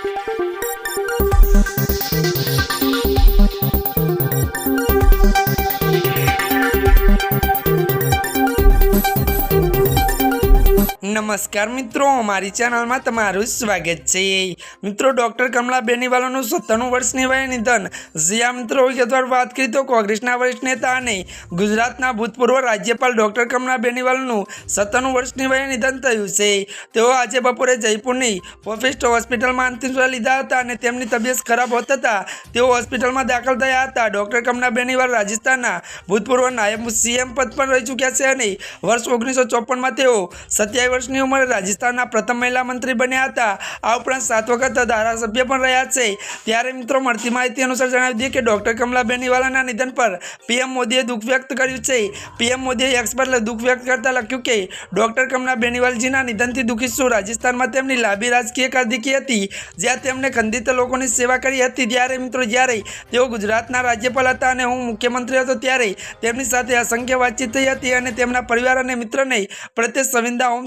Thank you. નમસ્કાર મિત્રો, મારી ચેનલમાં તમારું સ્વાગત છે. મિત્રો, ડૉક્ટર કમલા બેનીવાલાનું સત્તાણું વર્ષની વયે નિધન જ્યાં મિત્રો વિગતવાર વાત કરી તો કોંગ્રેસના વરિષ્ઠ નેતા અને ગુજરાતના ભૂતપૂર્વ રાજ્યપાલ ડૉક્ટર કમલા બેનીવાલનું સત્તાણું વર્ષની વયે નિધન થયું છે. તેઓ આજે બપોરે જયપુરની પોફિસ્ટ હોસ્પિટલમાં અંતિમ શ્વાસ લીધા હતા અને તેમની તબિયત ખરાબ હોત તેઓ હોસ્પિટલમાં દાખલ થયા હતા. ડૉક્ટર કમલા બેનીવાલ રાજસ્થાનના ભૂતપૂર્વ નાયબ સીએમ પદ પર રહી ચૂક્યા છે અને વર્ષ ઓગણીસો ચોપનમાં તેઓ સત્યાવીસ વર્ષની ઉંમરે રાજસ્થાનના પ્રથમ મહિલા મંત્રી બન્યા હતા. આ ઉપરાંત સાત વખત ધારાસભ્ય પણ રહ્યા છે. ત્યારે મિત્રો મળતી માહિતી અનુસાર જણાવી દઈએ કે ડૉક્ટર કમલા બેનીવાલાના નિધન પર પીએમ મોદીએ દુઃખ વ્યક્ત કર્યું છે. પીએમ મોદીએ એક્સ પર દુઃખ વ્યક્ત કરતા લખ્યું કે, ડૉક્ટર કમલા બેનીવાલજીના નિધનથી દુઃખી છું. રાજસ્થાનમાં તેમની લાંબી રાજકીય કાર્દિકી હતી. જ્યાં તેમણે ખંડિત લોકોની સેવા કરી હતી. ત્યારે મિત્રો જ્યારે તેઓ ગુજરાતના રાજ્યપાલ હતા અને હું મુખ્યમંત્રી હતો ત્યારે તેમની સાથે અસંખ્ય વાતચીત થઈ હતી અને તેમના પરિવાર અને મિત્રને પ્રત્યે સંવિંદા ઓમ